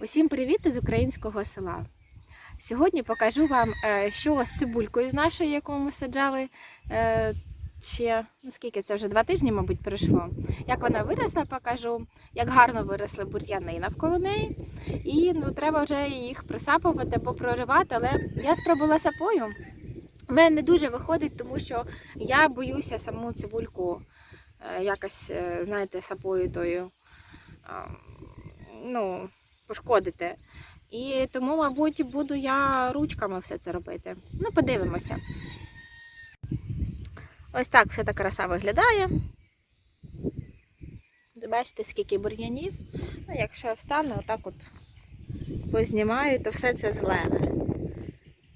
Усім привіт із українського села. Сьогодні покажу вам, е, що з цибулькою з нашої, яку ми саджали е, ще ну скільки це вже два тижні, мабуть, пройшло. Як вона виросла, покажу, як гарно виросли бур'яни навколо неї. І ну, треба вже їх присапувати або проривати, але я спробувала сапою. У мене не дуже виходить, тому що я боюся саму цибульку е, якось, знаєте, сапою тою. Ну, пошкодити. І тому, мабуть, буду я ручками все це робити. Ну, подивимося. Ось так все та краса виглядає. Бачите, скільки бур'янів. Ну, якщо я встану, отак от познімаю, то все це зелене.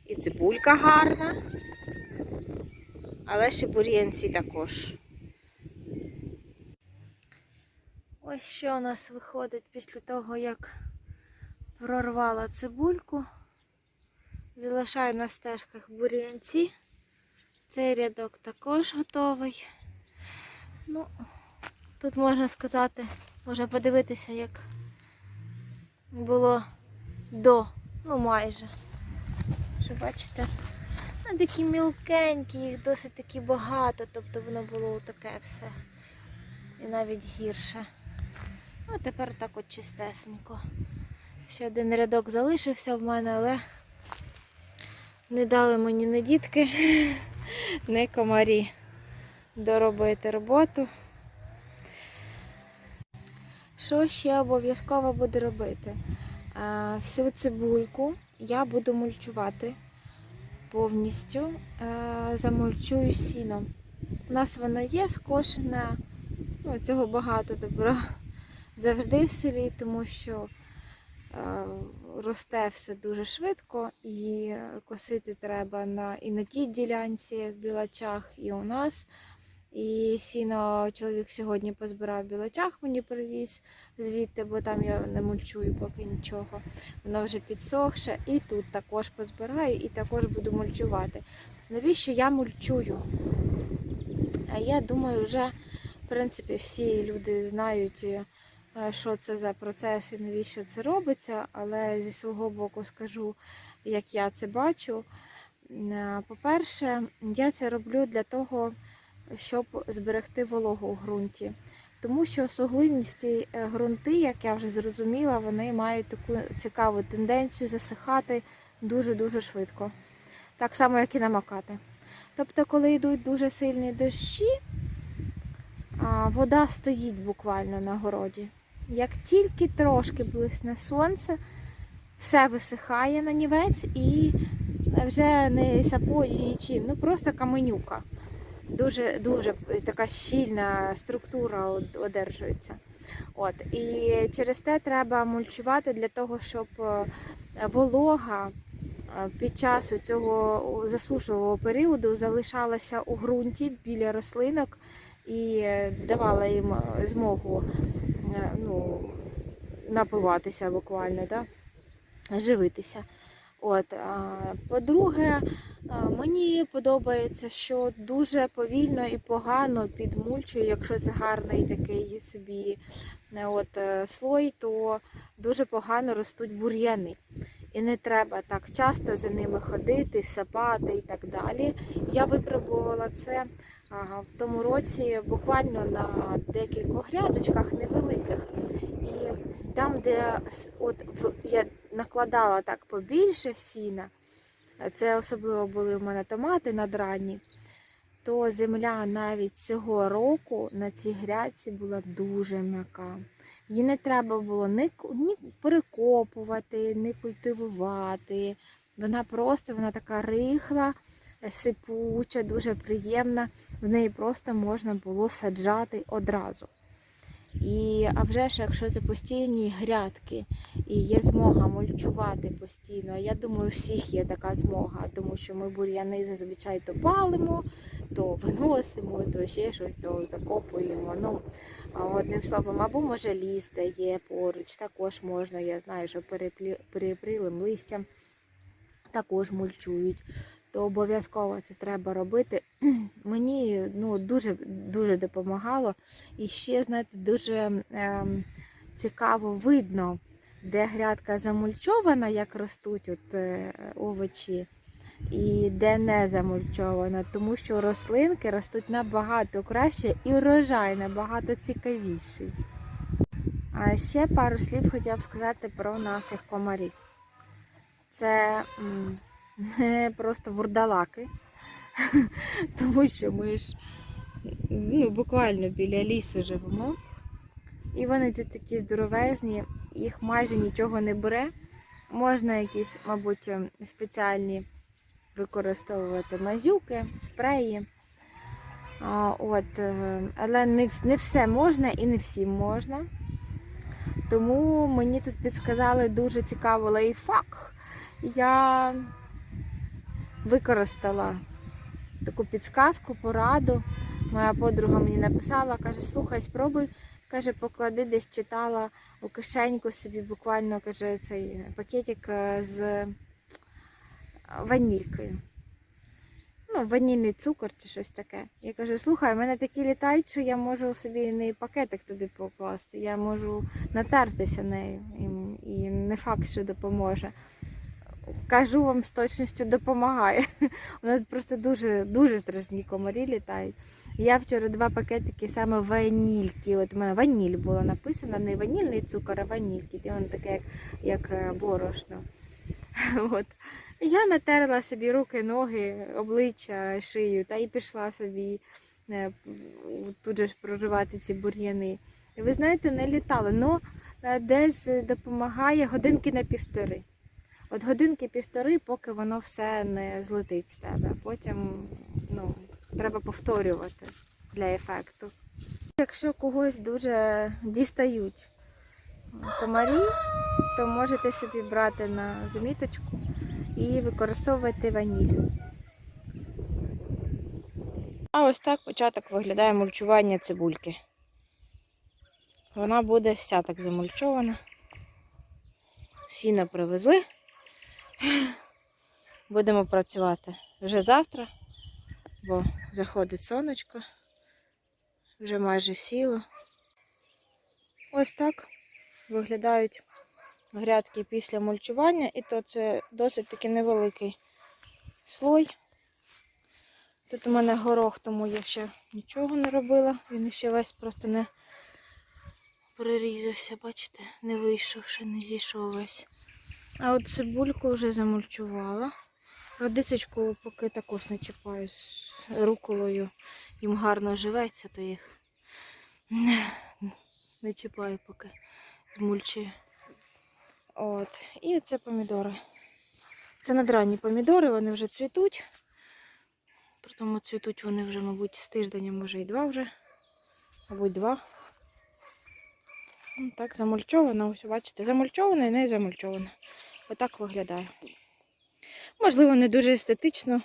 І цибулька гарна, але ще бур'янці також. Ось що у нас виходить після того, як прорвала цибульку. Залишаю на стежках бур'янці. Цей рядок також готовий. Ну, тут можна сказати, можна подивитися, як було до, ну майже. Що бачите? Ну, такі мілкенькі, їх досить таки багато, тобто воно було таке все. І навіть гірше. Ну, тепер так от чистесенько. Ще один рядок залишився в мене, але не дали мені не дітки, не комарі доробити роботу. Що ще обов'язково буду робити? Всю цибульку я буду мульчувати повністю, замульчую сіном. У нас воно є скошене, ну, цього багато добро завжди в селі, тому що е, росте все дуже швидко і косити треба на, і на тій ділянці в білачах, і у нас. І сіно чоловік сьогодні позбирав в білачах, мені привіз звідти, бо там я не мульчую поки нічого. Воно вже підсохше. І тут також позбираю, і також буду мульчувати. Навіщо я мульчую? Я думаю, вже в принципі всі люди знають, е, що це за процес і навіщо це робиться, але зі свого боку скажу, як я це бачу. Е, По-перше, я це роблю для того, щоб зберегти вологу у ґрунті. Тому що суглиністі е, ґрунти, як я вже зрозуміла, вони мають таку цікаву тенденцію засихати дуже-дуже швидко. Так само, як і намакати. Тобто, коли йдуть дуже сильні дощі, вода стоїть буквально на городі. Як тільки трошки блисне сонце, все висихає на нівець і вже не сапою нічим, ну просто каменюка. Дуже дуже така щільна структура одержується. От. І через те треба мульчувати для того, щоб е, волога е, під час цього засушливого періоду залишалася у ґрунті біля рослинок і е, давала їм змогу ну, напиватися буквально, да? живитися. От, по-друге, мені подобається, що дуже повільно і погано підмульчує, якщо це гарний такий собі е, от, е, слой, то дуже погано ростуть бур'яни. І не треба так часто за ними ходити, сапати і так далі. Я випробувала це в тому році буквально на декількох грядочках невеликих. І там, де от я накладала так побільше сіна, це особливо були в мене томати надранні, то земля навіть цього року на цій грядці була дуже м'яка. Її не треба було ні перекопувати, ні культивувати. Вона просто вона така рихла, е, сипуча, дуже приємна. В неї просто можна було саджати одразу. І, а вже ж, якщо це постійні грядки і є змога мульчувати постійно, я думаю, у всіх є така змога, тому що ми бур'яни зазвичай то палимо, то виносимо, то ще щось, то закопуємо. Ну, одним словом, або може ліс де є поруч, також можна. Я знаю, що перепрілим листям також мульчують. То обов'язково це треба робити. Мені ну, дуже, дуже допомагало. І ще, знаєте, дуже ем, цікаво видно де грядка замульчована, як ростуть от, е, овочі, і де не замульчована, тому що рослинки ростуть набагато краще і урожай набагато цікавіший. А ще пару слів хотіла б сказати про наших комарів. Це просто вурдалаки, тому що ми ж ну, буквально біля лісу живемо. І вони тут такі здоровезні, їх майже нічого не бере. Можна якісь, мабуть, ем, спеціальні використовувати мазюки, спреї. От, е, але не, все можна і не всім можна. Тому мені тут підсказали дуже цікавий лайфхак. Я використала таку підсказку, пораду. Моя подруга мені написала, каже, слухай, спробуй, каже, поклади, десь читала у кишеньку собі буквально каже, цей пакетик е, з ванількою. Ну, ванільний цукор чи щось таке. Я кажу, слухай, в мене такі літають, що я можу собі не пакетик туди покласти, я можу натертися нею і не факт, що допоможе. Кажу вам з точністю допомагає. У нас просто дуже дуже страшні комарі літають. Я вчора два пакетики саме ванільки. От у мене ваніль було написано, не ванільний цукор, а ванільки. І воно таке, як, як е, борошно. От. Я натерла собі руки, ноги, обличчя, шию та і пішла собі е, тут же ж ці бур'яни. І ви знаєте, не літали. Ну, е, десь допомагає годинки на півтори. От годинки півтори, поки воно все не злетить з тебе. Потім ну, треба повторювати для ефекту. Якщо когось дуже дістають комарі, то можете собі брати на заміточку і використовувати ваніль. А ось так початок виглядає мульчування цибульки. Вона буде вся так замульчована. Сіно привезли. Будемо працювати вже завтра, бо заходить сонечко, вже майже сіло. Ось так виглядають грядки після мульчування, і то це досить таки невеликий слой. Тут у мене горох, тому я ще нічого не робила. Він ще весь просто не перерізався, бачите, не вийшов, ще не зійшов весь. А от цибульку вже замульчувала. Родисочку поки також не чіпаю з руколою. Їм гарно живеться, то їх не, чіпаю поки змульчую. От. І це помідори. Це надранні помідори, вони вже цвітуть. Притому цвітуть вони вже, мабуть, з тиждень, може і два вже. Мабуть, два. Ну, Так, замульчовано, ось бачите, замульчовано і не замульчовано. Отак виглядає. Можливо, не дуже естетично,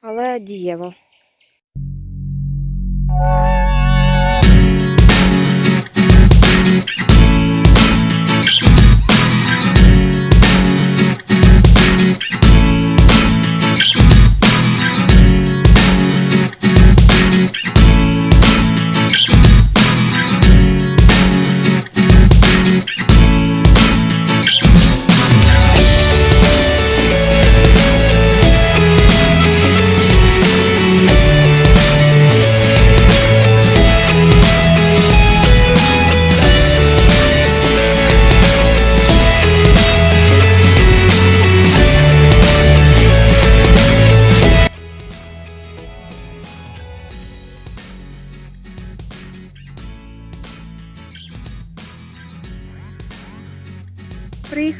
але дієво.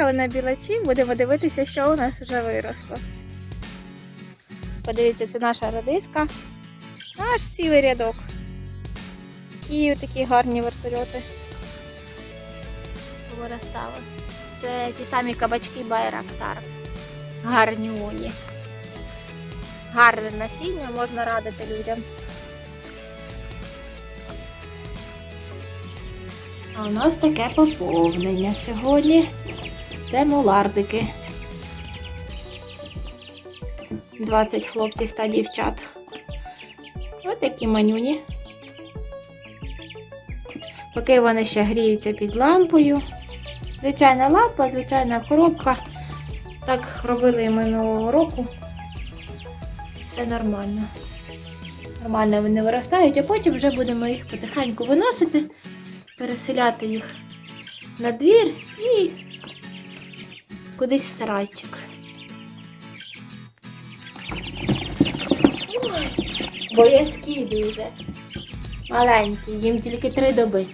Приїхали на білачі, будемо дивитися, що у нас вже виросло. Подивіться, це наша радиска. Аж цілий рядок. І такі гарні вертольоти. Виростали. Це ті самі кабачки Байрактар. Гарні уні. Гарне насіння можна радити людям. А у нас таке поповнення сьогодні. Це мулардики. 20 хлопців та дівчат. Ось такі манюні. Поки вони ще гріються під лампою, Звичайна лампа, звичайна коробка. Так робили минулого року. Все нормально. Нормально вони виростають, а потім вже будемо їх потихеньку виносити, переселяти їх на двір і кудись в сарайчик. Ой, боязкі дуже. Маленькі, їм тільки три доби.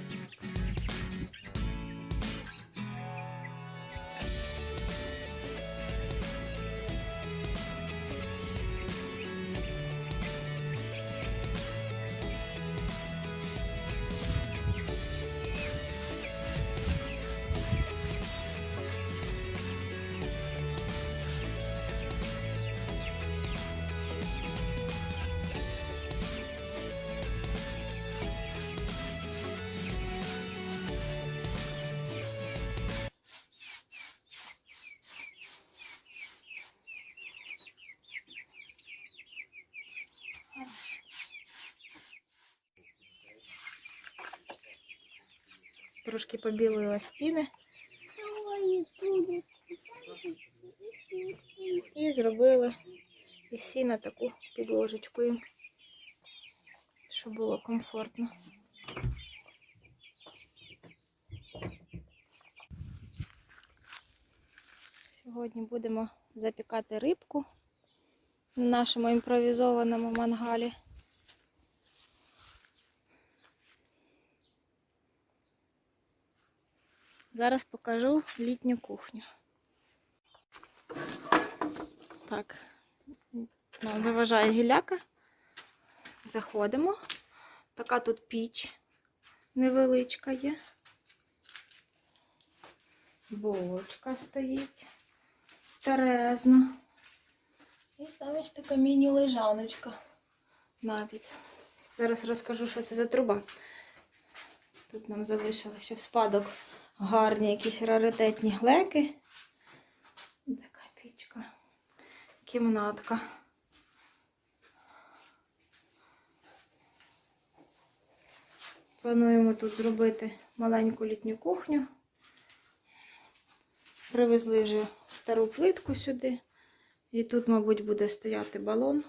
Трошки побілила стіни і зробили із сіна таку підложечку, щоб було комфортно. Сьогодні будемо запікати рибку на нашому імпровізованому мангалі. Зараз покажу літню кухню. Так, нам заважає гіляка. Заходимо. Така тут піч невеличка є. Булочка стоїть старезна. І там ж така міні-лежаночка навіть. Зараз розкажу, що це за труба. Тут нам залишили ще в спадок гарні якісь раритетні глеки. Така пічка. Кімнатка. Плануємо тут зробити маленьку літню кухню. Привезли вже стару плитку сюди. І тут, мабуть, буде стояти балон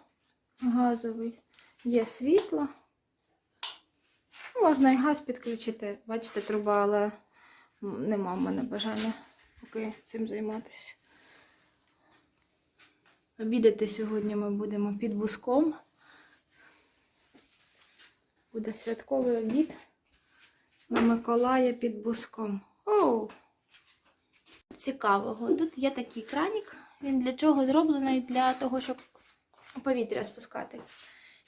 газовий. Є світло. Можна і газ підключити. Бачите, труба, але нема в мене бажання поки цим займатися. Обідати сьогодні ми будемо під буском. Буде святковий обід на Миколая під буском. Оу! Цікавого. Тут є такий кранік. Він для чого зроблений? Для того, щоб повітря спускати.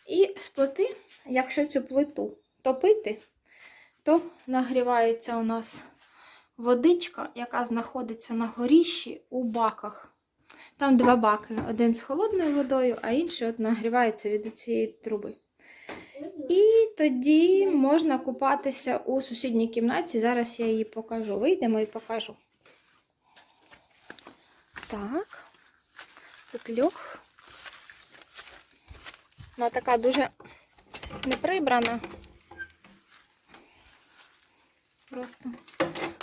І з плити, якщо цю плиту топити, то нагрівається у нас водичка, яка знаходиться на горіщі у баках. Там два баки: один з холодною водою, а інший от нагрівається від цієї труби. І тоді можна купатися у сусідній кімнаті. Зараз я її покажу. Вийдемо і покажу. Так, тут льох. Вона така дуже неприбрана. Просто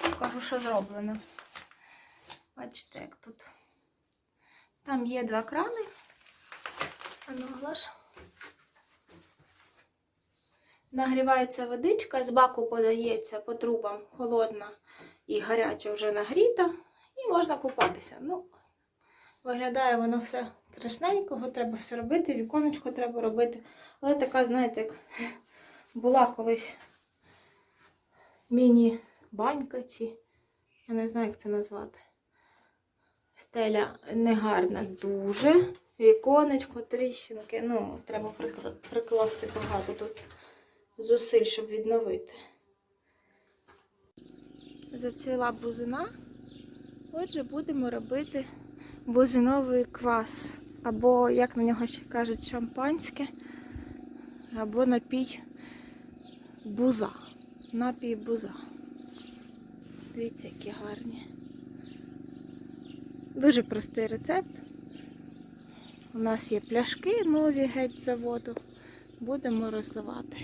покажу, що зроблено. Бачите, як тут. Там є два крани. А ну, глаш. Нагрівається водичка, з баку подається по трубам холодна і гаряча вже нагріта, і можна купатися. Ну, виглядає воно все страшненького, треба все робити, віконечко треба робити. Але така, знаєте, як була колись міні-банька, чи я не знаю, як це назвати. Стеля негарна дуже. Віконечко, тріщинки. Ну, треба прикласти багато тут зусиль, щоб відновити. Зацвіла бузина. Отже, будемо робити бузиновий квас. Або, як на нього ще кажуть, шампанське, або напій буза. Напій буза. Дивіться, які гарні. Дуже простий рецепт. У нас є пляшки нові геть заводу. Будемо розливати.